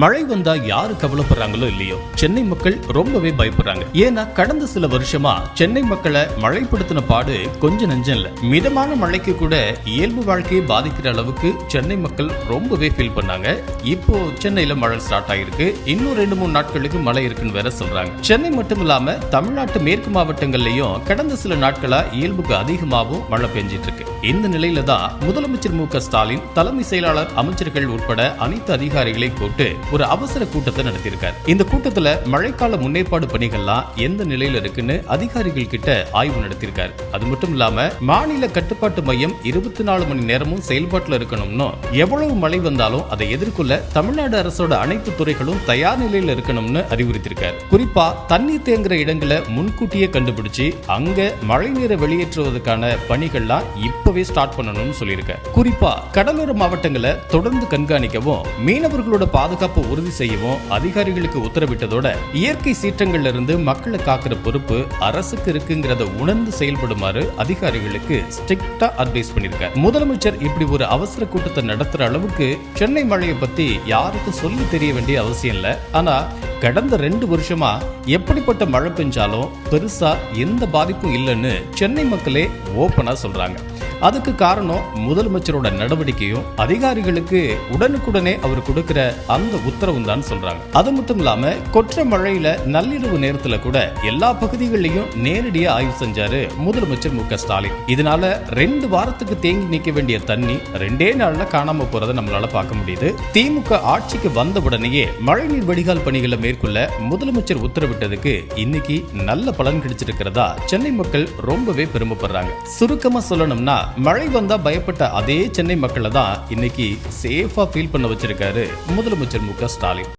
மழை வந்தா யாரு கவலைப்படுறாங்களோ இல்லையோ? சென்னை மக்கள் ரொம்பவே பயப்படுறாங்க. ஏன்னா கடந்த சில வருஷமா சென்னை மக்களை மழைப்படுத்தின பாடு கொஞ்சம் நஞ்சம் இல்ல. மிதமான மழைக்கு கூட இயல்பு வாழ்க்கையை பாதிக்கிற அளவுக்கு சென்னை மக்கள் ரொம்பவே ஃபீல் பண்ணாங்க. இப்போ சென்னையில மழை ஸ்டார்ட் ஆயிருக்கு. இன்னும் ரெண்டு மூணு நாட்களுக்கு மழை இருக்குன்னு வேற சொல்றாங்க. சென்னை மட்டும் இல்லாம தமிழ்நாட்டு மேற்கு மாவட்டங்கள்லயும் கடந்த சில நாட்களா இயல்புக்கு அதிகமாகவும் மழை பெஞ்சிட்டு இருக்கு. இந்த நிலையில தான் முதலமைச்சர் மு க ஸ்டாலின் தலைமை செயலாளர் அமைச்சர்கள் உட்பட அனைத்து அதிகாரிகளை கூட்டு ஒரு அவசர கூட்டத்தை நடத்தியிருக்கார். இந்த கூட்டத்துல மழைக்கால முன்னேற்பாடு பணிகள்லாம் எந்த நிலையில இருக்குன்னு அதிகாரிகள் கிட்ட ஆய்வு நடத்தியிருக்காரு. அது மட்டும் இல்லாம மாநில கட்டுப்பாட்டு மையம் இருபத்தி நாலு மணி நேரமும் செயல்பாட்டுல இருக்கணும்னு எவ்வளவு மழை வந்தாலும் அதை எதிர்கொள்ள தமிழ்நாடு அரசோட அனைத்து துறைகளும் தயார் நிலையில இருக்கணும்னு அறிவுறுத்திருக்காரு குறிப்பா தண்ணீர் தேங்குற இடங்களை முன்கூட்டியே கண்டுபிடிச்சு அங்க மழை நீரை வெளியேற்றுவதற்கான பணிகள்லாம் இப்பவே ஸ்டார்ட் பண்ணணும்னு சொல்லியிருக்காரு. குறிப்பா கடலோர மாவட்டங்களை தொடர்ந்து கண்காணிக்கவும் மீனவர்களோட பாதுகாப்பு உறுதி செய்யவும் அதிகாரிகளுக்கு உத்தரவிட்டதோட இயற்கை சீற்றங்கள்ல இருந்து மக்களை காக்கிற பொறுப்பு அரசுக்கு இருக்குங்கிறத உணர்ந்து செயல்படுமாறு அதிகாரிகளுக்கு ஸ்ட்ரிக்டா அட்வைஸ் பண்ணிருக்காரு முதலமைச்சர் இப்படி ஒரு அவசர கூட்டத்தை நடத்துற அளவுக்கு சென்னை மழையை பத்தி யாருக்கும் சொல்லி தெரிய வேண்டிய அவசியம் இல்ல. ஆனா கடந்த ரெண்டு வருஷமா எப்படிப்பட்ட மழை பெஞ்சாலும் பெருசா எந்த பாதிப்பும் இல்லைன்னு சென்னை மக்களே ஓப்பனா சொல்றாங்க. அதுக்கு காரணம் முதலமைச்சரோட நடவடிக்கையும் அதிகாரிகளுக்கு உடனுக்குடனே அவர் கொடுக்கிற அந்த உத்தரவும் தான் சொல்றாங்க. அது மட்டும் இல்லாம கொற்ற மழையில நள்ளிரவு நேரத்துல கூட எல்லா பகுதிகளிலையும் நேரடியா ஆய்வு செஞ்சாரு முதலமைச்சர் மு ஸ்டாலின். இதனால ரெண்டு வாரத்துக்கு தேங்கி நிக்க வேண்டிய தண்ணி ரெண்டே நாள்ல காணாம போறதை நம்மளால பார்க்க முடியுது. திமுக ஆட்சிக்கு வந்த உடனேயே மழைநீர் வடிகால் பணிகளை மேற்கொள்ள முதலமைச்சர் உத்தரவிட்டதுக்கு இன்னைக்கு நல்ல பலன் கிடைச்சிருக்கிறதா சென்னை மக்கள் ரொம்பவே பெருமைப்படுறாங்க. சுருக்கமா சொல்லணும்னா மழை வந்தா பயப்பட்ட அதே சென்னை மக்களை தான் இன்னைக்கு சேஃபா ஃபீல் பண்ண வச்சிருக்காரு முதலமைச்சர் மு ஸ்டாலின்.